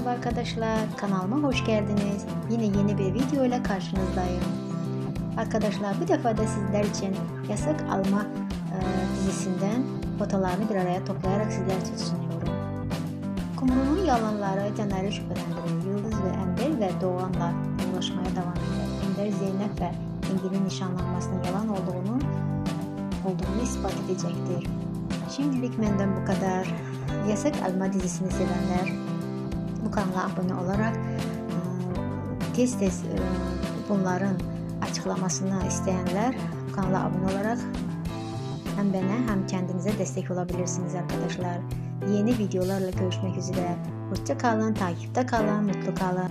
Merhaba arkadaşlar, kanalıma hoş geldiniz. Yine yeni bir video ile karşınızdayım. Arkadaşlar bu defa da sizler için Yasak Alma e, dizisinden fotolarını bir araya toplayarak sizler için sunuyorum. Kumru'nun yalanları Caner'i şüphelendiriyor. Yıldız ve Ender ve Doğan'la uğraşmaya devam eder. Ender Zeynep ve Engin'in nişanlanmasının yalan olduğunu olduğunu ispat edecektir. Şimdilik benden bu kadar. Yasak Alma dizisini sevenler bu kanala abunə olaraq tez-tez bunların açıqlamasını istəyənlər kanala abunə olaraq həm mənə, həm kəndinizə dəstək ola bilirsiniz arkadaşlar. Yeni videolarla görüşmək üzrə. Hoşça kalın, takipte kalın, mutlu kalın.